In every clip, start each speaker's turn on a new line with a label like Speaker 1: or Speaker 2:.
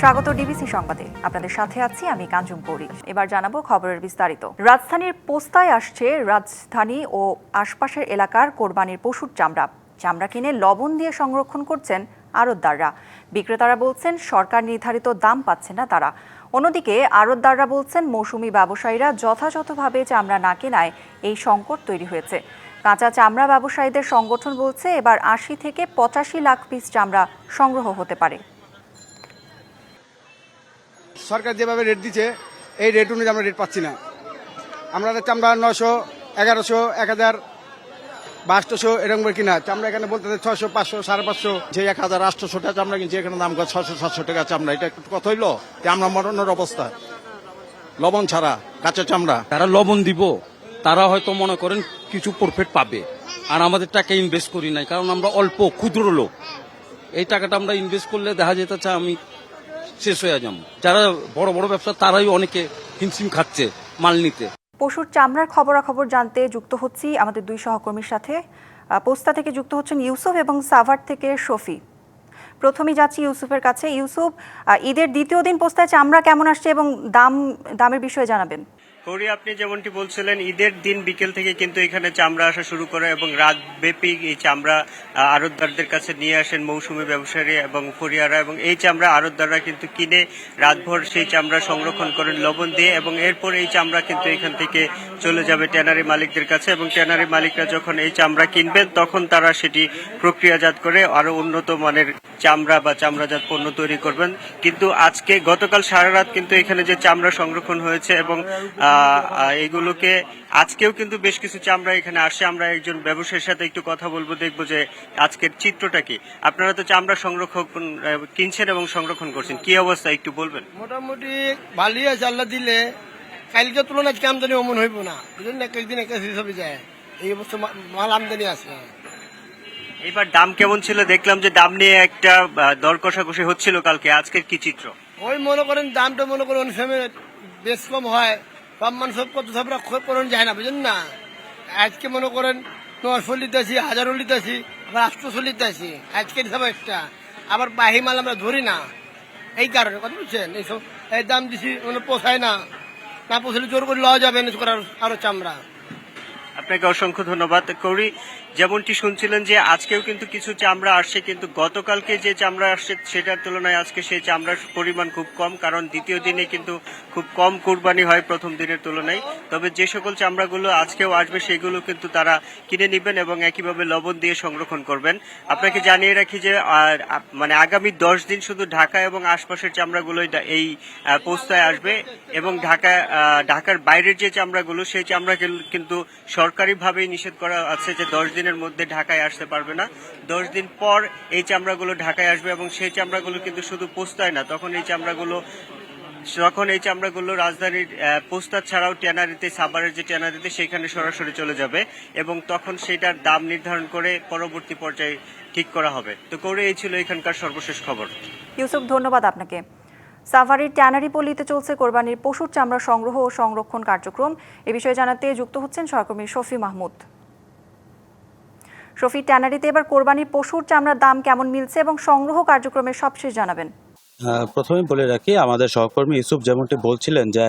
Speaker 1: স্বাগত ডিবিসি সংবাদে। আপনাদের সাথে আছি আমি কাঞ্চন কৌরি। এবার জানাব খবরের বিস্তারিত। রাজধানীর পোস্তায় আসছে রাজধানী ও আশপাশের এলাকার কোরবানির পশুর চামড়া। চামড়া কিনে লবণ দিয়ে সংরক্ষণ করছেন আড়তদাররা। বিক্রেতারা বলছেন, সরকার নির্ধারিত দাম পাচ্ছে না তারা। অন্যদিকে আড়তদাররা বলছেন, মৌসুমি ব্যবসায়ীরা যথাযথভাবে চামড়া না কেনায় এই সংকট তৈরি হয়েছে। কাঁচা চামড়া ব্যবসায়ীদের সংগঠন বলছে, এবার আশি থেকে পঁচাশি লাখ পিস চামড়া সংগ্রহ হতে পারে।
Speaker 2: সরকার যেভাবে রেট দিচ্ছে এই রেট অনুযায়ী আমরা রেট পাচ্ছি না। আমরা চামড়া নশো এগারোশো, এক হাজার বাষট্টশো এরকম করে কিনা। চামড়া এখানে বলতে ছশো পাঁচশো, সাড়ে পাঁচশো,
Speaker 3: যে এক হাজার, আটশোশো টাকা চামড়া কিনছি, এখানে দাম কত? ছশো সাতশো টাকা চামড়া এটা একটু কথা হইল যে আমরা মরণের অবস্থা। লবণ ছাড়া, কাঁচা চামড়া।
Speaker 4: তারা লবণ দিব, তারা হয়তো মনে করেন কিছু প্রফিট পাবে। আর আমাদের টাকা ইনভেস্ট করি নাই, কারণ আমরা অল্প, ক্ষুদ্র লোক। এই টাকাটা আমরা ইনভেস্ট করলে দেখা যেতে যেতেছে আমি শেষ হয়ে যাব। যারা বড় বড় ব্যবসা, তারাই অনেকে হিমশিম খাচ্ছে মাল নিতে।
Speaker 1: পশুর চামড়ার খবরাখবর জানতে যুক্ত হচ্ছি আমাদের দুই সহকর্মীর সাথে। পোস্তা থেকে যুক্ত হচ্ছেন ইউসুফ এবং সাভার থেকে শফি। প্রথমে যাচ্ছি ইউসুফের কাছে। ইউসুফ ঈদের দ্বিতীয় দিন পোস্তায় চামড়া কেমন আসছে এবং দাম, দামের বিষয়ে জানাবেন।
Speaker 5: করি আপনি যেমনটি বলছিলেন ঈদের দিন বিকেল থেকে কিন্তু এখানে চামড়া আসা শুরু করে এবং রাত ব্যাপী এই চামড়া আহ, আড়তদারদের কাছে নিয়ে আসেন মৌসুমী ব্যবসায়ী এবং ফরিয়ারা এবং এই চামড়া আড়তদাররা কিন্তু কিনে রাতভর সেই চামড়া সংরক্ষণ করেন লবণ দিয়ে এবং এরপর এই চামড়া কিন্তু এখান থেকে চলে যাবে ট্যানারি মালিকদের কাছে এবং ট্যানারি মালিকরা যখন এই চামড়া কিনবেন তখন তারা সেটি প্রক্রিয়াজাত করে আরও উন্নত মানের চামড়া বা চামড়াজাত পণ্য তৈরি করবেন। কিন্তু আজকে গতকাল সারা রাত কিন্তু এখানে যে চামড়া সংরক্ষণ হয়েছে এবং এগুলোকে আজকেও কিন্তু বেশ কিছু চামড়া এখানে আসে। আমরা একজন ব্যবসায়ীর সাথে একটু কথা বলব, দেখব যে আজকের চিত্রটা কি। আপনারা তো চামড়া সংরক্ষণ কিনছেন এবং সংরক্ষণ করছেন। কি অবস্থা একটু বলবেন?
Speaker 6: মোটামুটি ভালোই আল্লাহ দিলে কালকে তুলনায় আজকে আমদানি অমন হইব না। বুঝলেন এক একদিন এক এক হিসাবে যায়। এই অবস্থা মাল আমদানি আছে।
Speaker 5: এবার দাম কেমন ছিল? দেখলাম যে দাম নিয়ে একটা দর কষাকষি হচ্ছিল কালকে। আজকের কি চিত্র?
Speaker 6: ওই মনে করেন দামটা মনে করেন বেশ কম হয়। সব মানুষ সব কত সব করেন যায় না, বুঝলেন না? আজকে মনে করেন নশো লিতেছি হাজারও লিতেছি আবার আটশোশো লিতেছি আজকের হিসাবে একটা। আবার বাহি মাল আমরা ধরি না। এই কারণে, কথা বুঝছেন? এইসব এই দাম দিছি মানে পোষায় না। না পোষালে জোর করে লওয়া যাবে না করার আরও চামড়া।
Speaker 5: আপনাকে অসংখ্য ধন্যবাদ কৌরি। যেমনটি শুনছিলেন যে আজকেও কিন্তু কিছু চামড়া আসছে, কিন্তু গতকালকে যে চামড়া আসছে সেটার তুলনায় আজকে সেই চামড়ার পরিমাণ খুব কম, কারণ দ্বিতীয় দিনে কিন্তু খুব কম কুরবানি হয় প্রথম দিনের তুলনায়। তবে যে সকল চামড়াগুলো আজকেও আসবে সেগুলো কিন্তু তারা কিনে নেবেন এবং একইভাবে লবণ দিয়ে সংরক্ষণ করবেন। আপনাকে জানিয়ে রাখি যে মানে আগামী দশ দিন শুধু ঢাকা এবং আশপাশের চামড়াগুলোই এই পোস্তায় আসবে এবং ঢাকা ঢাকার বাইরের যে চামড়াগুলো, সেই চামড়া কিন্তু কিন্তু সরকারিভাবেই নিষেধ করা আছে যে দশ দিনের মধ্যে ঢাকায় আসতে পারবে না। দশ দিন পর এই চামড়াগুলো ঢাকায় আসবে এবং সেই চামড়াগুলো কিন্তু শুধু পোস্তায় না তখন এই চামড়াগুলো তখন এই চামড়াগুলো রাজধানীর আহ, পোস্তা ছাড়াও ট্যানারিতে সাভারের যে ট্যানারিতে সেখানে সরাসরি চলে যাবে এবং তখন সেটার দাম নির্ধারণ করে পরবর্তী পর্যায়ে ঠিক করা হবে। তো করে এই ছিল এখানকার সর্বশেষ খবর।
Speaker 1: ইউসুফ ধন্যবাদ আপনাকে। সাভারির ট্যানারি পল্লীতে চলছে কোরবানির পশুর চামড়া সংগ্রহ ও সংরক্ষণ কার্যক্রম। এ বিষয়ে জানাতে যুক্ত হচ্ছেন সহকর্মী শফি মাহমুদ। শফি ট্যানারিতে এবার কোরবানির পশুর চামড়ার দাম কেমন মিলছে এবং সংগ্রহ কার্যক্রমের সবশেষ জানাবেন।
Speaker 7: আহ, প্রথমেই বলে রাখি আমাদের সহকর্মী ইউসুফ যেমনটি বলছিলেন যে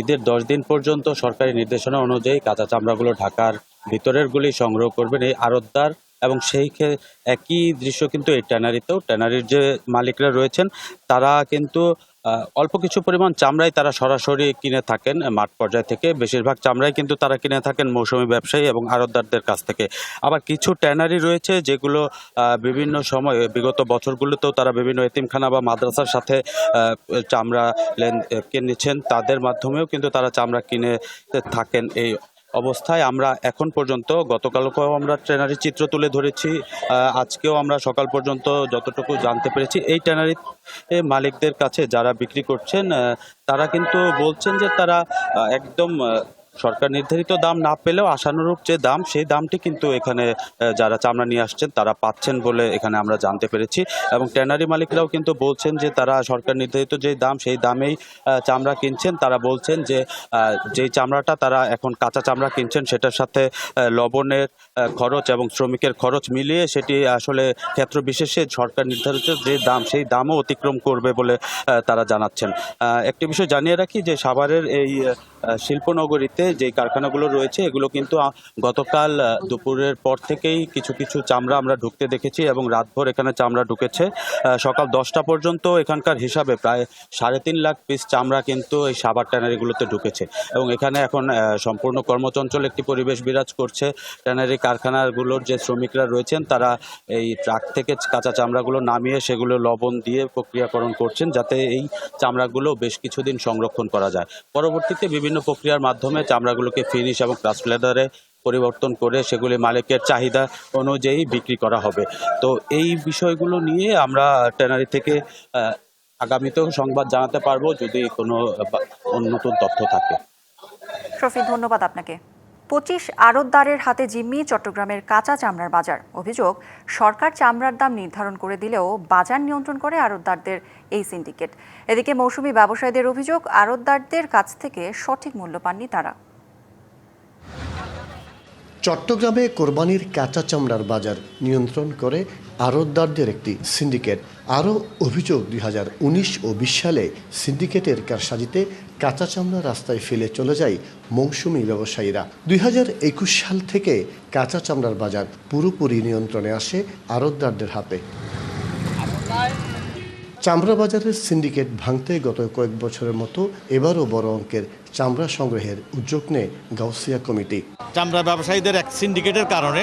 Speaker 7: ঈদের দশ দিন পর্যন্ত সরকারি নির্দেশনা অনুযায়ী কাঁচা চামড়াগুলো ঢাকার ভিতরের গুলি সংগ্রহ করবেন এই আড়তদার এবং সেই একই দৃশ্য কিন্তু এই ট্যানারিতেও। ট্যানারির যে মালিকরা রয়েছেন তারা কিন্তু অল্প কিছু পরিমাণ চামড়াই তারা সরাসরি কিনে থাকেন মাঠ পর্যায় থেকে। বেশিরভাগ চামড়াই কিন্তু তারা কিনে থাকেন মৌসুমী ব্যবসায়ী এবং আড়তদারদের কাছ থেকে। আবার কিছু ট্যানারি রয়েছে যেগুলো বিভিন্ন সময়ে, বিগত বছরগুলোতেও তারা বিভিন্ন এতিমখানা বা মাদ্রাসার সাথে চামড়া লেন, কিনেছেন। তাদের মাধ্যমেও কিন্তু তারা চামড়া কিনে থাকেন এই অবস্থায় আমরা এখন পর্যন্ত, গতকালকেও আমরা ট্যানারি চিত্র তুলে ধরেছি আজকেও আমরা সকাল পর্যন্ত যতটুকু জানতে পেরেছি, এই ট্যানারি মালিকদের কাছে যারা বিক্রি করছেন তারা কিন্তু বলছেন যে তারা একদম সরকার নির্ধারিত দাম না পেলেও আশানুরূপ যে দাম, সেই দামটি কিন্তু এখানে যারা চামড়া নিয়ে আসছেন তারা পাচ্ছেন বলে এখানে আমরা জানতে পেরেছি এবং ট্যানারি মালিকরাও কিন্তু বলছেন যে তারা সরকার নির্ধারিত যে দাম, সেই দামেই চামড়া কিনছেন। তারা বলছেন যে যেই চামড়াটা তারা এখন কাঁচা চামড়া কিনছেন, সেটার সাথে লবণের খরচ এবং শ্রমিকের খরচ মিলিয়ে সেটি আসলে ক্ষেত্র বিশেষে সরকার নির্ধারিত যে দাম, সেই দামও অতিক্রম করবে বলে তারা জানাচ্ছেন। একটি বিষয় জানিয়ে রাখি যে সাভারের এই শিল্পনগরীতে যে কারখানাগুলো রয়েছে, এগুলো কিন্তু গতকাল দুপুরের পর থেকেই কিছু কিছু চামড়া আমরা ঢুকতে দেখেছি এবং রাতভর এখানে চামড়া ঢুকেছে। সকাল দশটা পর্যন্ত এখানকার হিসাবে প্রায় সাড়ে তিন লাখ পিস চামড়া কিন্তু এই সাভার ট্যানারিগুলোতে ঢুকেছে এবং এখানে এখন সম্পূর্ণ কর্মচঞ্চল একটি পরিবেশ বিরাজ করছে। ট্যানারি কারখানাগুলোর যে শ্রমিকরা রয়েছেন, তারা এই ট্রাক থেকে কাঁচা চামড়াগুলো নামিয়ে সেগুলো লবণ দিয়ে প্রক্রিয়াকরণ করছেন যাতে এই চামড়াগুলো বেশ কিছুদিন সংরক্ষণ করা যায়। পরবর্তীতে বিভিন্ন প্রক্রিয়ার মাধ্যমে চামড়াগুলোকে ফিনিশ এবং ক্রাস্ট লেদারে পরিবর্তন করে সেগুলি মালিকের চাহিদা অনুযায়ী বিক্রি করা হবে। তো এই বিষয়গুলো নিয়ে আমরা ট্যানারি থেকে আগামীতেও সংবাদ জানাতে পারব যদি কোনো নতুন তথ্য থাকে।
Speaker 1: শফি ধন্যবাদ আপনাকে। পঁচিশ আড়তদারের হাতে জিম্মি চট্টগ্রামের কাঁচা চামড়ার বাজার। অভিযোগ, সরকার চামড়ার দাম নির্ধারণ করে দিলেও বাজার নিয়ন্ত্রণ করে আড়তদারদের এই সিন্ডিকেট। এদিকে মৌসুমি ব্যবসায়ীদের অভিযোগ, আড়তদারদের কাছ থেকে সঠিক মূল্য পাননি তারা।
Speaker 8: চট্টগ্রামে কোরবানির কাঁচা চামড়ার বাজার নিয়ন্ত্রণ করে আড়তদারদের একটি সিন্ডিকেট। আরও অভিযোগ, দুই হাজার উনিশ ও বিশ সালে সিন্ডিকেটের কারসাজিতে কাঁচা চামড়া রাস্তায় ফেলে চলে যায় মৌসুমি ব্যবসায়ীরা। দুই হাজার একুশ সাল থেকে কাঁচা চামড়ার বাজার পুরোপুরি নিয়ন্ত্রণে আসে আড়তদারদের হাতে। চামড়া বাজারের সিন্ডিকেট ভাঙতে গত কয়েক বছরের মতো এবারও বড় অঙ্কের চামড়া সংগ্রহের উদ্যোগ নেয় গাউসিয়া কমিটি।
Speaker 9: চামড়া ব্যবসায়ীদের এক সিন্ডিকেটের কারণে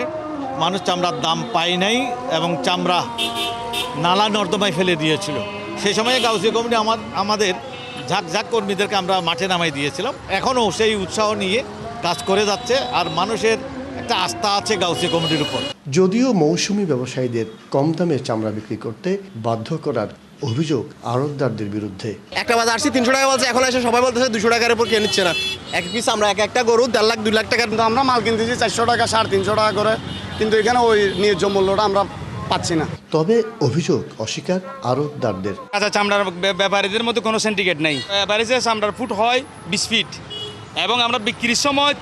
Speaker 9: মানুষ চামড়ার দাম পায় নাই এবং চামড়া নালা নর্দমায় ফেলে দিয়েছিল। সেই সময়ে গাউসিয়া কমিটি আমার আমাদের ঝাঁক ঝাঁক কর্মীদেরকে আমরা মাঠে নামাই দিয়েছিলাম। এখনও সেই উৎসাহ নিয়ে কাজ করে যাচ্ছে আর মানুষের একটা আস্থা আছে গাউসিয়া কমিটির উপর।
Speaker 8: যদিও মৌসুমি ব্যবসায়ীদের কম দামে চামড়া বিক্রি করতে বাধ্য করার অভিযোগ আড়তদারদের বিরুদ্ধে।
Speaker 2: একটা বাজার আসছি তিনশো টাকা বলছে এখন এসে সবাই বলতেছে দুশো টাকার উপর কে নিচ্ছে না। এক পিস আমরা এক একটা গরু দেড় লাখ দুই লাখ টাকার
Speaker 10: কিন্তু আমরা মাল কিনতেছি চারশো টাকা সাড়ে তিনশো টাকা করে। কিন্তু এখানে ওই ন্যায্য মূল্যটা আমরা পাচ্ছি না।
Speaker 8: তবে অভিযোগ অস্বীকার আড়তদারদের
Speaker 11: কাঁচা চামড়ার ব্যাপারীদের মধ্যে কোনো সিন্ডিকেট নেই। ব্যাপারীতে চামড়ার ফুট হয় বিশ ফিট এবং আমরা বিক্রির সময়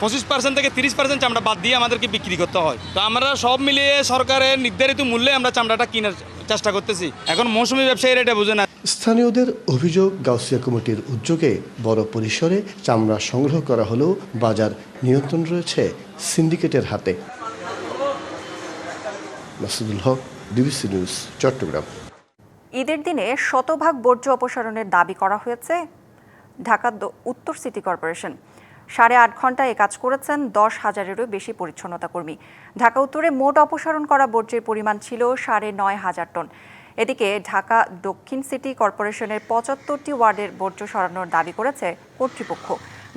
Speaker 11: পঁচিশ পার্সেন্ট থেকে তিরিশ পার্সেন্ট চামড়া বাদ দিয়ে আমাদেরকে বিক্রি করতে হয়। তো আমরা সব মিলিয়ে সরকারের নির্ধারিত মূল্যে আমরা চামড়াটা কেনার চেষ্টা করতেছি। এখন মৌসুমি ব্যবসায়ীরা এটা বোঝে না।
Speaker 8: স্থানীয়দের অভিযোগ গাউসিয়া কমিটির উদ্যোগে বড় পরিসরে চামড়া সংগ্রহ করা হলেও বাজার নিয়ন্ত্রণ রয়েছে সিন্ডিকেটের হাতে। Masudul Haque DBC news Chattogram.
Speaker 1: ঈদের দিনে শতভাগ বর্জ্য অপসারণের দাবি করা হয়েছে ঢাকা দ- উত্তর সিটি কর্পোরেশন। সাড়ে আট ঘন্টায় কাজ করেছেন, দশ হাজারেরও বেশি পরিচ্ছন্নতা কর্মী। ঢাকা উত্তরে মোট অপসারণ করা বর্জ্যের পরিমাণ ছিল সাড়ে নয় হাজার টন। এদিকে ঢাকা দক্ষিণ সিটি কর্পোরেশনের পঁচাত্তরটি ওয়ার্ডের বর্জ্য সরানোর দাবি করেছে কর্তৃপক্ষ।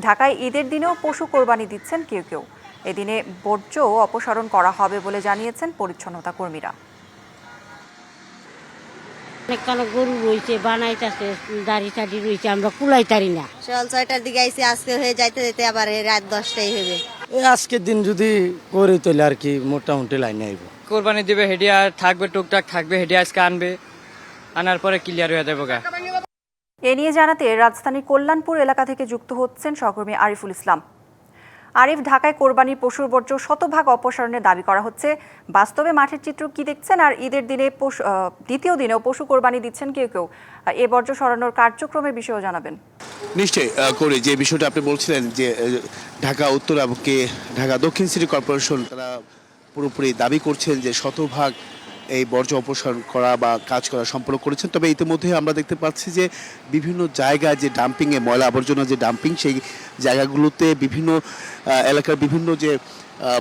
Speaker 1: ঢাকায় ঈদের দিনেও পশু কোরবানি দিচ্ছেন কেউ কেউ। এদিনে বর্জ্য অপসারণ করা হবে বলে জানিয়েছেন পরিচ্ছন্নতা কর্মীরা।
Speaker 12: গরু রয়েছে বানাইতেছে দাড়ি টাড়ি রয়েছে আমরা কুলাই না।
Speaker 13: সকাল ছয়টার দিকে আইসি আজকে হয়ে যাইতে যেতে আবার রাত দশটাই হবে
Speaker 9: এই আজকের দিন যদি করি তাহলে আর কি মোটামুটি লাইনে আইব।
Speaker 11: কোরবানি দিবে হেডিয়া থাকবে টুকটাক থাকবে হেডিয়া আজকে আনবে আনার পরে ক্লিয়ার হয়ে যাব গা।
Speaker 1: এ নিয়ে জানাতে রাজধানীর কল্যাণপুর এলাকা থেকে যুক্ত হচ্ছেন সহকর্মী আরিফুল ইসলাম। আরিফ ঢাকায় কোরবানির পশুর বর্জ্য শতভাগ অপসারণের দাবি করা হচ্ছে। বাস্তবে মাঠের চিত্র কি দেখছেন? আর ঈদের দিনে পশু দ্বিতীয় দিনেও পশু কোরবানি দিচ্ছেন কেউ কেউ। এ বর্জ্য সরানোর কার্যক্রমের বিষয়েও জানাবেন।
Speaker 14: নিশ্চয়ই করে। যে বিষয়টা আপনি বলছিলেন যে ঢাকা উত্তর এবং ঢাকা দক্ষিণ সিটি কর্পোরেশন তারা পুরোপুরি দাবি করছেন যে শতভাগ এই বর্জ্য অপসারণ করা বা কাজ করা সম্পন্ন করেছেন। তবে ইতিমধ্যে আমরা দেখতে পাচ্ছি যে বিভিন্ন জায়গায় যে ডাম্পিংয়ে ময়লা আবর্জনা যে ডাম্পিং সেই জায়গাগুলোতে বিভিন্ন এলাকার বিভিন্ন যে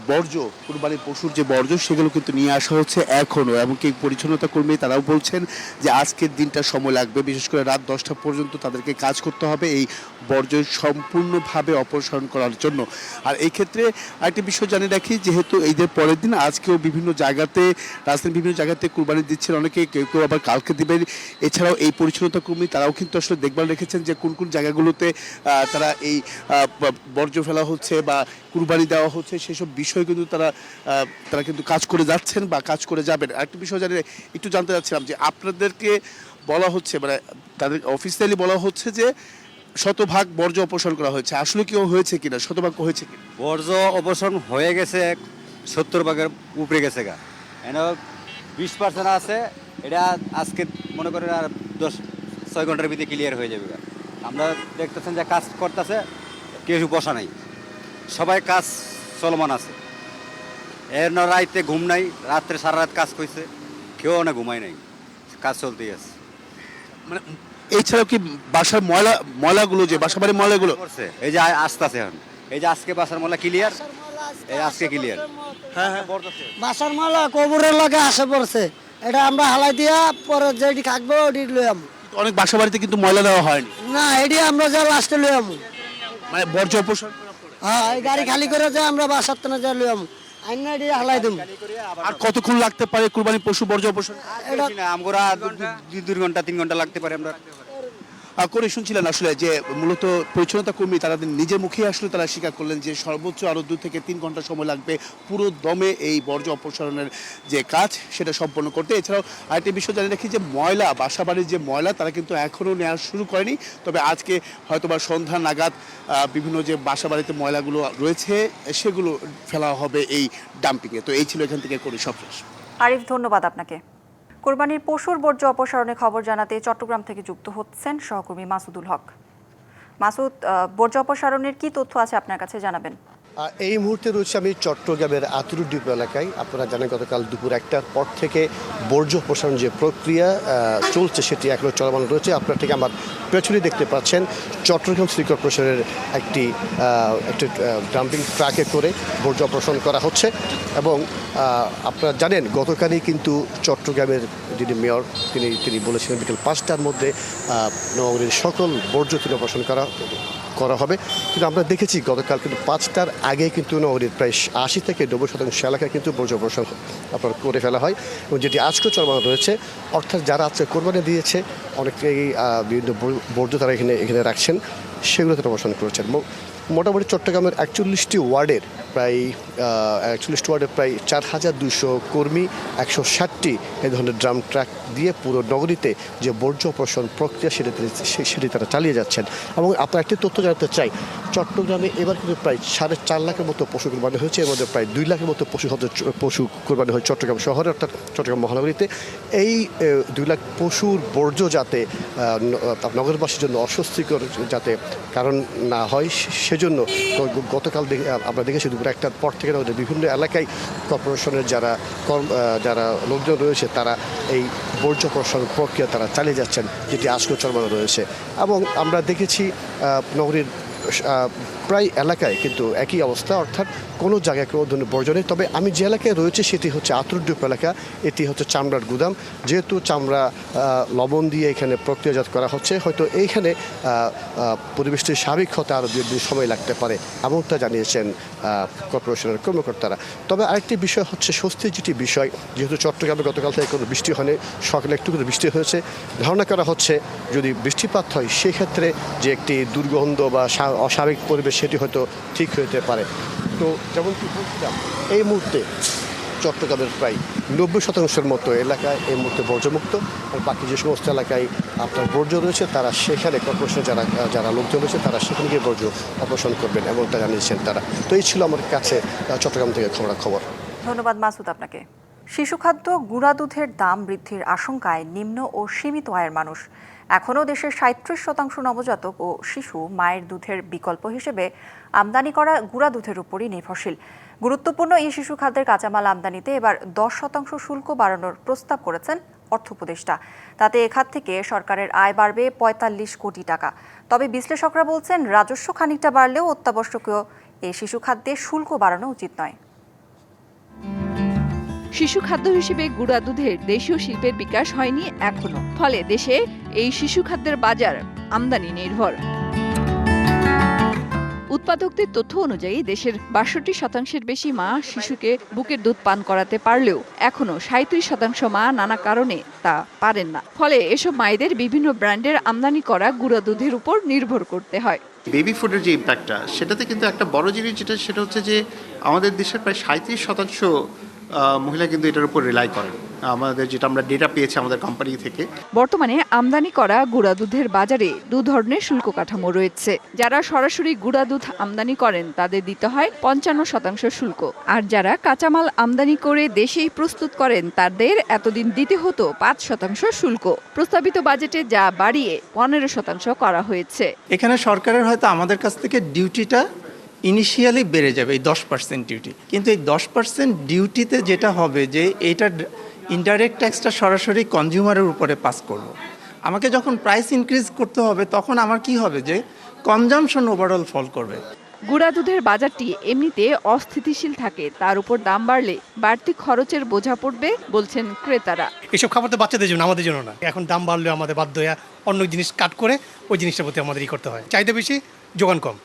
Speaker 14: বর্জ্য, কুরবানির পশুর যে বর্জ্য, সেগুলো কিন্তু নিয়ে আসা হচ্ছে এখনও। এমনকি পরিচ্ছন্নতা কর্মী তারাও বলছেন যে আজকের দিনটা সময় লাগবে। বিশেষ করে রাত দশটা পর্যন্ত তাদেরকে কাজ করতে হবে এই বর্জ্য সম্পূর্ণভাবে অপসারণ করার জন্য। আর এই ক্ষেত্রে আরেকটি বিষয় জানিয়ে রাখি, যেহেতু ঈদের পরের দিন আজকেও বিভিন্ন জায়গাতে, রাজধানীর বিভিন্ন জায়গাতে কুরবানি দিচ্ছেন অনেকে, কেউ কেউ আবার কালকে দিবেন। এছাড়াও এই পরিচ্ছন্নতা কর্মী তারাও কিন্তু আসলে দেখভাল রেখেছেন যে কোন কোন জায়গাগুলোতে তারা এই বর্জ্য ফেলা হচ্ছে বা কুরবানি দেওয়া হচ্ছে, সেসব বিষয় কিন্তু তারা তারা কিন্তু কাজ করে যাচ্ছেন বা কাজ করে যাবেন। আরেকটি বিষয় জানি, একটু জানতে চাচ্ছিলাম যে আপনাদেরকে বলা হচ্ছে মানে তাদের অফিসিয়ালি বলা হচ্ছে যে শতভাগ বর্জ্য অপসারণ করা হয়েছে। আসলে কি হয়েছে কিনা? শতভাগ হয়েছে কি
Speaker 15: বর্জ্য অপসারণ হয়ে গেছে, সত্তর ভাগের উপরে গেছে গা। এন বিশ পার্সেন্ট আছে, এটা আজকে মনে করেন আর দশ, ছয় ঘণ্টার ভিতরে ক্লিয়ার হয়ে যাবে। আমরা দেখতেছেন যে কাজ করতেছে, কেউ বসা নাই। সবাই কাজ চলমান আছে। এর না রাইতে ঘুম নাই রাত্রে সারা রাত কাজ করছে কেউ না ঘুমায় নাই কাজ চলতেই আছে।
Speaker 14: মানে এছাড়াও কি বাসার ময়লা ময়লাগুলো যে বাসা বাড়ির ময়লাগুলো?
Speaker 15: করছে এই যে আসতেছে এখন। এই যে আজকে বাসার মলা ক্লিয়ার এই আজকে ক্লিয়ার
Speaker 14: হ্যাঁ হ্যাঁ
Speaker 6: বাসার মালা কবরের লগে আসে পড়ছে। এটা আমরা হালাই দিয়া পরে যেটি থাকব ওটি লই আমু।
Speaker 14: অনেক বাসা বাড়িতে কিন্তু ময়লা দেওয়া হয়নি।
Speaker 6: না এটি আমরা যা লাস্টে লই আমু।
Speaker 14: মানে বর্জ্য অপসারণ।
Speaker 6: হ্যাঁ এই গাড়ি খালি করে যা আমরা বাসার তো যা লই আমু আইনা এটি হালাই দেবো
Speaker 14: আর কতক্ষণ লাগতে পারে কুরবানি পশু বর্জ্য অপসারণ?
Speaker 15: আমরা দুই দুই ঘণ্টা তিন ঘণ্টা লাগতে পারে আমরা।
Speaker 14: করে শুনছিলেন আসলে যে মূলত পরিচ্ছন্নতা কর্মী তারা নিজের মুখে আসলে তারা স্বীকার করলেন যে সর্বোচ্চ আরও দু থেকে তিন ঘণ্টা সময় লাগবে পুরো দমে এই বর্জ্য অপসারণের যে কাজ সেটা সম্পন্ন করতে। এছাড়াও আরেকটি বিষয় জানিয়ে রাখি যে ময়লা বাসা বাড়ির যে ময়লা, তারা কিন্তু এখনও নেওয়া শুরু করেনি। তবে আজকে হয়তোবা সন্ধ্যা নাগাদ বিভিন্ন যে বাসা বাড়িতে ময়লাগুলো রয়েছে, সেগুলো ফেলা হবে এই ডাম্পিংয়ে তো এই ছিল এখান থেকে করি সব শেষ।
Speaker 1: আরিফ, ধন্যবাদ আপনাকে। কোরবানির পশুর বর্জ্য অপসারণের খবর জানাতে চট্টগ্রাম থেকে যুক্ত হচ্ছেন সহকর্মী মাসুদুল হক। মাসুদ বর্জ্য অপসারণের কি তথ্য আছে আপনার কাছে জানাবেন?
Speaker 16: এই মুহূর্তে রয়েছে আমি চট্টগ্রামের আতুরু দ্বীপ এলাকায়। আপনারা জানেন গতকাল দুপুর একটার পর থেকে বর্জ্য প্রসারণ যে প্রক্রিয়া চলছে সেটি এখনও চলমান রয়েছে। আপনারা ঠিক আমার পেছনে দেখতে পাচ্ছেন চট্টগ্রাম সিটি কর্পোরেশনের একটি একটি ডাম্পিং ট্রাকে করে বর্জ্য অপসারণ করা হচ্ছে এবং আপনারা জানেন গতকালই কিন্তু চট্টগ্রামের যিনি মেয়র, তিনি তিনি বলেছিলেন বিকেল পাঁচটার মধ্যে নগরীর সকল বর্জ্য তিনি অপসারণ করা করা হবে। কিন্তু আমরা দেখেছি গতকাল কিন্তু পাঁচটার আগে কিন্তু নগরীর প্রায় আশি থেকে নব্বই শতাংশ এলাকায় কিন্তু বর্জ্য অপসারণ আপনার করে ফেলা হয় এবং যেটি আজকেও চলমান রয়েছে, অর্থাৎ যারা আজকে কোরবানি দিয়েছে, অনেকেই বিভিন্ন বর্জ্য তারা এখানে এখানে রাখছেন সেগুলো তারা অপসারণ করেছেন মোটামুটি চট্টগ্রামের একচল্লিশটি ওয়ার্ডের প্রায় একচল্লিশটি ওয়ার্ডের প্রায় চার হাজার দুশো কর্মী, একশো ষাটটি এই ধরনের ড্রাম ট্রাক দিয়ে পুরো নগরীতে যে বর্জ্য অপসারণ প্রক্রিয়া সেটি সেটি তারা চালিয়ে যাচ্ছেন। এবং আপনার একটি তথ্য জানাতে চাই। চট্টগ্রামে এবার কিন্তু প্রায় সাড়ে চার লাখের মতো পশু কোরবানি হয়েছে। এর মধ্যে প্রায় দুই লাখের মতো পশু পশু কোরবানি হয় চট্টগ্রাম শহরে, অর্থাৎ চট্টগ্রাম মহানগরীতে। এই দুই লাখ পশুর বর্জ্য যাতে নগরবাসীর জন্য অস্বস্তিকর যাতে কারণ না হয় সেজন্য গতকাল আমরা দেখেছি দুপুর একটার পর থেকে বিভিন্ন এলাকায় কর্পোরেশনের যারা কর্ম যারা লোকজন রয়েছে, তারা এই বর্জ্য প্রসারণ প্রক্রিয়া তারা চালিয়ে যাচ্ছেন যেটি আজকেও চলমান রয়েছে। এবং আমরা দেখেছি নগরীর প্রায় এলাকায় কিন্তু একই অবস্থা, অর্থাৎ কোনো জায়গায় কোনো ধরনের নেই। তবে আমি যে এলাকায় রয়েছে সেটি হচ্ছে আতুরডুপ এলাকা, এটি হচ্ছে চামড়ার গুদাম। যেহেতু চামড়া লবণ দিয়ে এখানে প্রক্রিয়াজাত করা হচ্ছে, হয়তো এইখানে পরিবেশটির স্বাভাবিক হতে আরও দুই সময় লাগতে পারে, এমনটা জানিয়েছেন কর্পোরেশনের কর্মকর্তারা। তবে আরেকটি বিষয় হচ্ছে স্বস্তির যেটি বিষয়, যেহেতু চট্টগ্রামে গতকাল থেকে কোনো বৃষ্টি হয়নি, সকালে একটু করে বৃষ্টি হয়েছে। ধারণা করা হচ্ছে যদি বৃষ্টিপাত হয়, সেক্ষেত্রে যে একটি দুর্গন্ধ বা অস্বাভাবিক পরিবেশ সেটি হয়তো ঠিক হতে পারে। তো যেমন কি বলছিলাম, এই মুহূর্তে চট্টগ্রামের প্রায় নব্বই শতাংশের মতো এলাকায় এই মুহূর্তে বর্জ্যমুক্ত আর বাকি যে সমস্ত এলাকায় আপনার বর্জ্য রয়েছে, তারা সেখানে কর্পোরেশনের যারা যারা লোকজন রয়েছে, তারা সেখানে গিয়ে বর্জ্য অপসারণ করবেন এমনটা জানিয়েছেন তারা। তো এই ছিল আমার কাছে চট্টগ্রাম থেকে খবর।
Speaker 1: ধন্যবাদ মাসুদ আপনাকে। শিশু খাদ্য গুঁড়া দুধের দাম বৃদ্ধির আশঙ্কায় নিম্ন ও সীমিত আয়ের মানুষ। এখনও দেশের সাঁত্রিশ শতাংশ নবজাতক ও শিশু মায়ের দুধের বিকল্প হিসেবে আমদানি করা গুঁড়া দুধের উপরই নির্ভরশীল। গুরুত্বপূর্ণ এই শিশু খাদ্যের কাঁচামাল আমদানিতে এবার দশ শতাংশ শুল্ক বাড়ানোর প্রস্তাব করেছেন অর্থ উপদেষ্টা। তাতে এ খাত থেকে সরকারের আয় বাড়বে পঁয়তাল্লিশ কোটি টাকা। তবে বিশ্লেষকরা বলছেন, রাজস্ব খানিকটা বাড়লেও অত্যাবশ্যকীয় এই শিশু খাদ্যে শুল্ক বাড়ানো উচিত নয়।
Speaker 17: শিশু খাদ্য হিসেবে গুঁড়া দুধের দেশীয় শিল্পের বিকাশ হয়নি এখনও। ফলে দেশে এই শিশু খাদ্যের বাজার আমদানি নির্ভর। উৎপাদকদের তথ্য অনুযায়ী দেশের বাষট্টি শতাংশের বেশি মা শিশুকে বুকের দুধ পান করাতে পারলেও এখনও সাঁত্রিশ শতাংশ মা নানা কারণে তা পারেন না। ফলে এসব মায়েদের বিভিন্ন ব্র্যান্ডের আমদানি করা গুঁড়া দুধের উপর নির্ভর করতে হয়।
Speaker 18: বেবি ফুডের যে ইম্প্যাক্টটা সেটাতে কিন্তু একটা বড় জিনিস যেটা, সেটা হচ্ছে যে আমাদের দেশের প্রায় সাঁত্রিশ শতাংশ মহিলা কিন্তু এটার উপর রিলাই করেন। আমাদের যেটা আমরা ডেটা পেয়েছি আমাদের কোম্পানি থেকে।
Speaker 17: বর্তমানে আমদানি করা গুঁড়া দুধের বাজারে দু ধরনের শুল্ক কাঠামো রয়েছে। যারা সরাসরি গুঁড়া দুধ আমদানি করেন তাদের দিতে হয় পঞ্চান্ন শতাংশ শুল্ক। আর যারা কাঁচামাল আমদানি করে দেশেই প্রস্তুত করেন তাদের এতদিন দিতে হতো পাঁচ শতাংশ শুল্ক। প্রস্তাবিত বাজেটে যা বাড়িয়ে পনেরো শতাংশ করা হয়েছে।
Speaker 19: এখানে সরকারের হয়তো আমাদের কাছ থেকে ডিউটিটা ইনিশিয়ালি বেড়ে যাবে এই দশ পার্সেন্ট ডিউটি কিন্তু এই দশ পার্সেন্ট ডিউটিতে যেটা হবে যে এইটা ইনডাইরেক্ট ট্যাক্সটা সরাসরি কনজিউমারের উপরে পাস করব। আমাকে যখন প্রাইস ইনক্রিজ করতে হবে তখন আমার কি হবে যে কনজামশন ওভারঅল ফল করবে।
Speaker 17: গুঁড়া দুধের বাজারটি এমনিতে অস্থিতিশীল থাকে তার উপর দাম বাড়লে বাড়তি খরচের বোঝা পড়বে বলছেন ক্রেতারা।
Speaker 6: এসব খাবার তো বাচ্চাদের জন্য আমাদের জন্য না। এখন দাম বাড়লে আমাদের বাধ্য হয়ে অন্য জিনিস কাট করে ওই জিনিসটার প্রতি আমাদের ই করতে হয়। চাহিদা বেশি যোগান কম।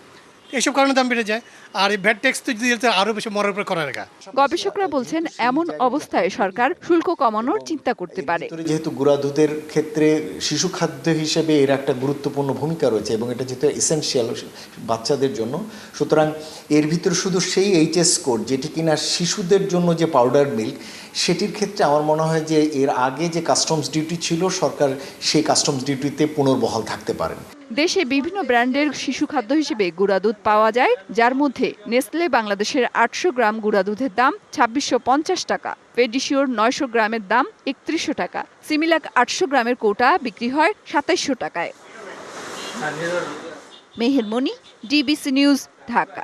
Speaker 6: এইসব কারণে দাম বেড়ে যায়। আর এই ভ্যাট ট্যাক্স তো যদি আরও বেশি মরার উপর করা রাখা।
Speaker 17: গবেষকরা বলছেন এমন অবস্থায় সরকার শুল্ক কমানোর চিন্তা করতে পারে।
Speaker 20: যেহেতু গুঁড়া দুধের ক্ষেত্রে শিশু খাদ্য হিসেবে এর একটা গুরুত্বপূর্ণ ভূমিকা রয়েছে এবং এটা যেহেতু এসেনশিয়াল বাচ্চাদের জন্য সুতরাং এর ভিতরে শুধু সেই এইচএস কোড যেটি কিনা শিশুদের জন্য যে পাউডার মিল্ক সেটির ক্ষেত্রে আমার মনে হয় যে এর আগে যে কাস্টমস ডিউটি ছিল সরকার সেই কাস্টমস ডিউটিতে পুনর্বহাল থাকতে পারেন।
Speaker 17: দেশে বিভিন্ন ব্র্যান্ডের শিশু খাদ্য হিসেবে গুঁড়া দুধ পাওয়া যায় যার মধ্যে নেসলে বাংলাদেশের আটশো গ্রাম গুঁড়া দুধের দাম ছাব্বিশশো পঞ্চাশ টাকা পেডিশিওর নয়শো গ্রামের দাম একত্রিশশো টাকা সিমিলাক আটশো গ্রামের কোটা বিক্রি হয় সাতাইশশো টাকায়। Mehermoni DBC news Dhaka.